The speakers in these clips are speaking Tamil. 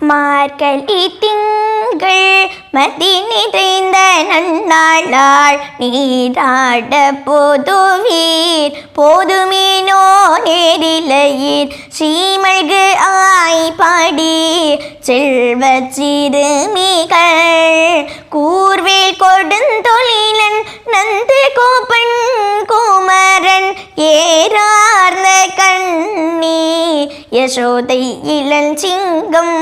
மார்கழி திங்கள் மதி நிறைந்த நன்னாளாள் நீராட போதுவீர். போதுமேனோ நேரிலையீர். ஸ்ரீமழ்கு ஆய் பாடி செல்வ சிறுமிகள் கூர்வேல் கொடுந்தொழிலன் நந்து கோபன் குமரன் ஏரா யசோதை இளஞ்சிங்கம்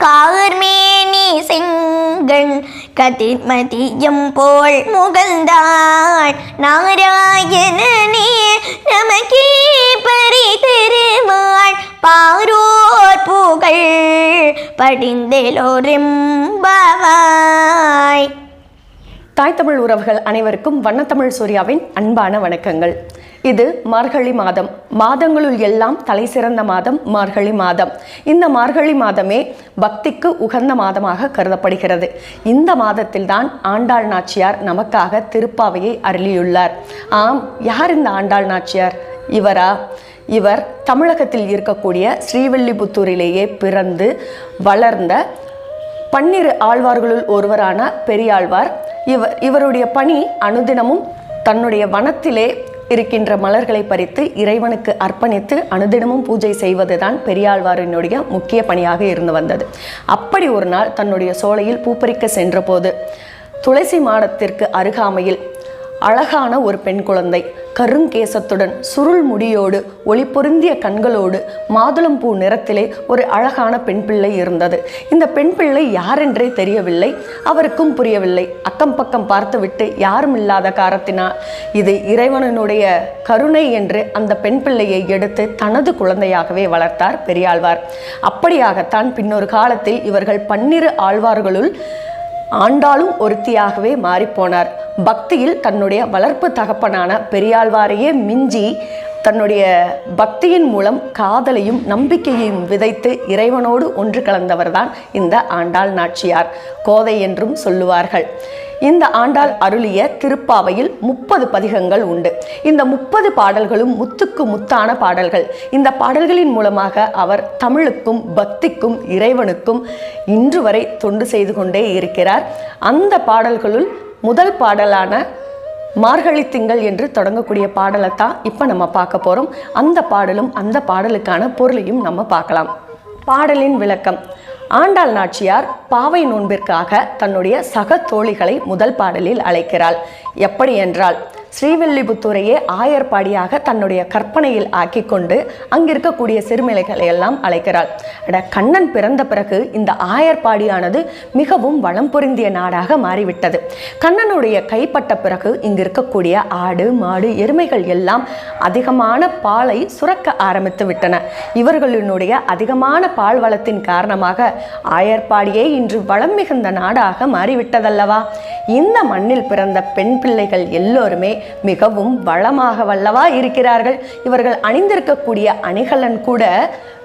கார்மேனி செங்கண் கதிர்மதியம் போல் முகழ்ந்தாள். நாராயணனே நமக்கே பறி திருமாள் பாரோர் புகழ் படிந்தெலோரெம்பவாய். தாய் தமிழ் உறவுகள் அனைவருக்கும் வண்ணத்தமிழ் சூர்யாவின் அன்பான வணக்கங்கள். இது மார்கழி மாதம். மாதங்களுள் எல்லாம் தலை சிறந்த மாதம் மார்கழி மாதம். இந்த மார்கழி மாதமே பக்திக்கு உகந்த மாதமாக கருதப்படுகிறது. இந்த மாதத்தில்தான் ஆண்டாள் நாச்சியார் நமக்காக திருப்பாவையை அருளியுள்ளார். ஆம் யார் இந்த ஆண்டாள் நாச்சியார்? இவரா? இவர் தமிழகத்தில் இருக்கக்கூடிய ஸ்ரீவில்லிபுத்தூரிலேயே பிறந்து வளர்ந்த பன்னிரு ஆழ்வார்களுள் ஒருவரான பெரியாழ்வார். இவர் இவருடைய பணி அனுதினமும் தன்னுடைய வனத்திலே இருக்கின்ற மலர்களை பறித்து இறைவனுக்கு அர்ப்பணித்து அனுதினமும் பூஜை செய்வதுதான் பெரியாழ்வாரினுடைய முக்கிய பணியாக இருந்து வந்தது. அப்படி ஒரு நாள் தன்னுடைய சோலையில் பூப்பறிக்க சென்றபோது துளசி மாடத்திற்கு அருகாமையில் அழகான ஒரு பெண் குழந்தை. கருங்கேசத்துடன் சுருள் முடியோடு ஒளி பொருந்திய கண்களோடு மாதுளம்பூ நிறத்திலே ஒரு அழகான பெண் பிள்ளை இருந்தது. இந்த பெண் பிள்ளை யாரென்றே தெரியவில்லை. அவருக்கும் புரியவில்லை. அக்கம் பக்கம் பார்த்துவிட்டு யாரும் இல்லாத காரணத்தினால் இது இறைவனுடைய கருணை என்று அந்த பெண் பிள்ளையை எடுத்து தனது குழந்தையாகவே வளர்த்தார் பெரியாழ்வார். அப்படியாகத்தான் பின்னொரு காலத்தில் இவர்கள் பன்னிரு ஆழ்வார்களுள் ஆண்டாளும் ஒருத்தியாகவே மாறிப்போனார். பக்தியில் தன்னுடைய வளர்ப்பு தகப்பனான பெரியாழ்வாரையே மிஞ்சி தன்னுடைய பக்தியின் மூலம் காதலையும் நம்பிக்கையையும் விதைத்து இறைவனோடு ஒன்று கலந்தவர்தான் இந்த ஆண்டாள் நாச்சியார். கோதை என்றும் சொல்லுவார்கள். இந்த ஆண்டாள் அருளிய திருப்பாவையில் முப்பது பதிகங்கள் உண்டு. இந்த முப்பது பாடல்களும் முத்துக்கு முத்தான பாடல்கள். இந்த பாடல்களின் மூலமாக அவர் தமிழுக்கும் பக்திக்கும் இறைவனுக்கும் இன்று வரை தொண்டு செய்து கொண்டே இருக்கிறார். அந்த பாடல்களுள் முதல் பாடலான மார்கழி திங்கள் என்று தொடங்கக்கூடிய பாடலை தான் இப்போ நம்ம பார்க்க போகிறோம் அந்த பாடலும் அந்த பாடலுக்கான பொருளையும் நம்ம பார்க்கலாம். பாடலின் விளக்கம். ஆண்டாள் நாச்சியார் பாவை நோன்பிற்காக தன்னுடைய சக தோழிகளை முதல் பாடலில் அழைக்கிறாள். எப்படி என்றால் ஸ்ரீவில்லிபுத்தூரையே ஆயர்பாடியாக தன்னுடைய கற்பனையில் ஆக்கி கொண்டு அங்கிருக்கக்கூடிய சிறுமிலைகளை எல்லாம் அழைக்கிறாள். அட கண்ணன் பிறந்த பிறகு இந்த ஆயர்பாடியானது மிகவும் வளம் பொருந்திய நாடாக மாறிவிட்டது. கண்ணனுடைய கைப்பட்ட பிறகு இங்கு இருக்கக்கூடிய ஆடு மாடு எருமைகள் எல்லாம் அதிகமான பாலை சுரக்க ஆரம்பித்து விட்டன. இவர்களினுடைய அதிகமான பால் வளத்தின் காரணமாக ஆயர்பாடியே இன்று வளம் மிகுந்த நாடாக மாறிவிட்டதல்லவா? இந்த மண்ணில் பிறந்த பெண் பிள்ளைகள் எல்லோருமே மிகவும் வளமாக வல்லவா இருக்கிறார்கள். இவர்கள் அணிந்திருக்கக்கூடிய அணிகலன் கூட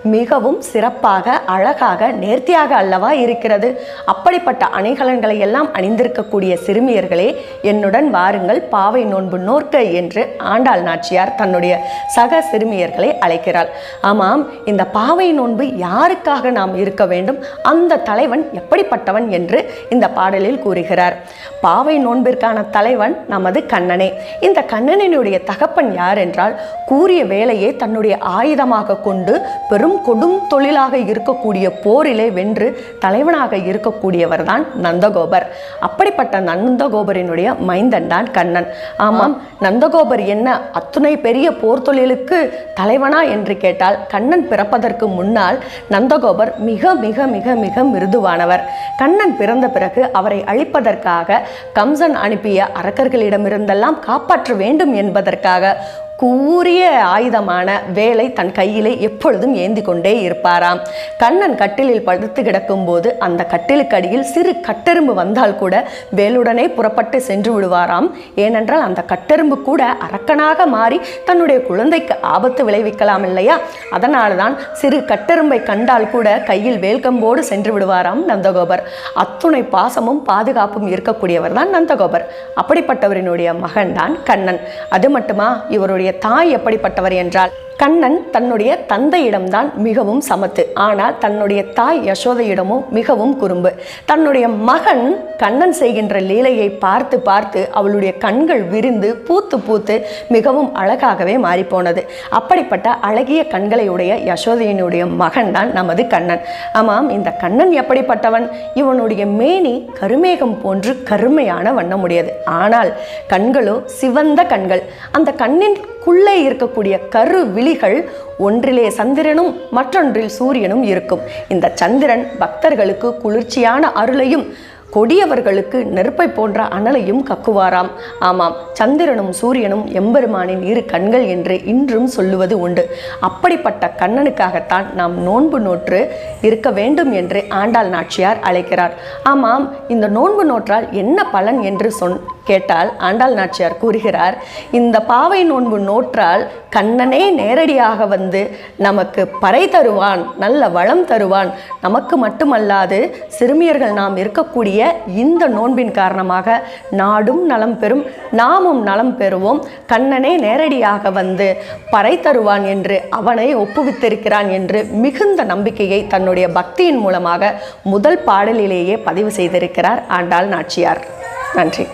மிகவும் சிறப்பாக அழகாக நேர்த்தியாக அல்லவா இருக்கிறது? அப்படிப்பட்ட அணிகலன்களை எல்லாம் அணிந்திருக்கக்கூடிய சிறுமியர்களே என்னுடன் வாருங்கள். பாவை நோன்பு நோர்க்க என்று ஆண்டாள் நாச்சியார் தன்னுடைய சக சிறுமியர்களை அழைக்கிறாள். ஆமாம் இந்த பாவை நோன்பு யாருக்காக நாம் இருக்க வேண்டும்? அந்த தலைவன் எப்படிப்பட்டவன் என்று இந்த பாடலில் கூறுகிறார். பாவை நோன்பிற்கான தலைவன் நமது கண்ணனே. இந்த கண்ணனினுடைய தகப்பன் யார் என்றால் கூறிய வேலையை தன்னுடைய ஆயுதமாக கொண்டு பெரும் கொடும் தொழிலாக இருக்க இருக்கக்கூடிய போரிலே வென்று தலைவனாக இருக்கக்கூடியவர் தான் நந்தகோபர். அப்படிப்பட்ட நந்தகோபரினுடைய மைந்தன் தான் கண்ணன். ஆமாம் நந்தகோபர் என்ன அத்துணை பெரிய போர் தொழிலுக்கு தலைவனா என்று கேட்டால் கண்ணன் பிறப்பதற்கு முன்னால் நந்தகோபர் மிக மிக மிக மிக மிருதுவானவர். கண்ணன் பிறந்த பிறகு அவரை அழிப்பதற்காக கம்சன் அனுப்பிய அரக்கர்களிடமிருந்தெல்லாம் காப்பாற்ற வேண்டும் என்பதற்காக கூரிய ஆயுதமான வேலை தன் கையிலே எப்பொழுதும் ஏந்தி கொண்டே இருப்பாராம். கண்ணன் கட்டிலில் படுத்து கிடக்கும்போது அந்த கட்டிலுக்கு அடியில் சிறு கட்டெரும்பு வந்தால் கூட வேலுடனே புறப்பட்டு சென்று விடுவாராம். ஏனென்றால் அந்த கட்டெரும்பு கூட அரக்கனாக மாறி தன்னுடைய குழந்தைக்கு ஆபத்து விளைவிக்கலாம் இல்லையா? அதனால தான் சிறு கட்டெரும்பை கண்டால் கூட கையில் வேல்கம்போடு சென்று விடுவாராம் நந்தகோபர். அத்துணை பாசமும் பாதுகாப்பும் இருக்கக்கூடியவர் தான் நந்தகோபர். அப்படிப்பட்டவரினுடைய மகன் தான் கண்ணன். அது மட்டுமா? இவருடைய தாய் எப்படிப்பட்டவர் என்றால் கண்ணன் தன்னுடைய தந்தையிடம்தான் மிகவும் சமத்து. ஆனால் தன்னுடைய தாய் யசோதையிடமும் மிகவும் குறும்பு. தன்னுடைய மகன் கண்ணன் செய்கின்ற லீலையை பார்த்து பார்த்து அவளுடைய கண்கள் விரிந்து பூத்து பூத்து மிகவும் அழகாகவே மாறிப்போனது. அப்படிப்பட்ட அழகிய கண்களை உடைய யசோதையினுடைய மகன் தான் நமது கண்ணன். ஆமாம் இந்த கண்ணன் எப்படிப்பட்டவன்? இவனுடைய மேனி கருமேகம் போன்று கருமையான வண்ணமுடையது. ஆனால் கண்களோ சிவந்த கண்கள். அந்த கண்ணின் குள்ளே இருக்கக்கூடிய கரு விழிகள் ஒன்றிலே சந்திரனும் மற்றொன்றில் சூரியனும் இருக்கும். இந்த சந்திரன் பக்தர்களுக்கு குளிர்ச்சியான அருளையும் கொடியவர்களுக்கு நெருப்பை போன்ற அனலையும் கக்குவாராம். ஆமாம் சந்திரனும் சூரியனும் எம்பெருமானின் இரு கண்கள் என்று இன்றும் சொல்லுவது உண்டு. அப்படிப்பட்ட கண்ணனுக்காகத்தான் நாம் நோன்பு நோற்று இருக்க வேண்டும் என்று ஆண்டாள் நாச்சியார் அழைக்கிறார். ஆமாம் இந்த நோன்பு நோற்றால் என்ன பலன் என்று சொன் கேட்டால் ஆண்டாள் நாச்சியார் கூறுகிறார் இந்த பாவை நோன்பு நோற்றால் கண்ணனே நேரடியாக வந்து நமக்கு பறை தருவான் நல்ல வளம் தருவான். நமக்கு மட்டுமல்லாது சிறுமியர்கள் நாம் இருக்கக்கூடிய இந்த நோன்பின் காரணமாக நாடும் நலம் பெறும் நாமும் நலம் பெறுவோம். கண்ணனே நேரடியாக வந்து பறை தருவான் என்று அவனை ஒப்புவித்திருக்கிறான் என்று மிகுந்த நம்பிக்கையை தன்னுடைய பக்தியின் மூலமாக முதல் பாடலிலேயே பதிவு செய்திருக்கிறார் ஆண்டாள் நாச்சியார். நன்றி.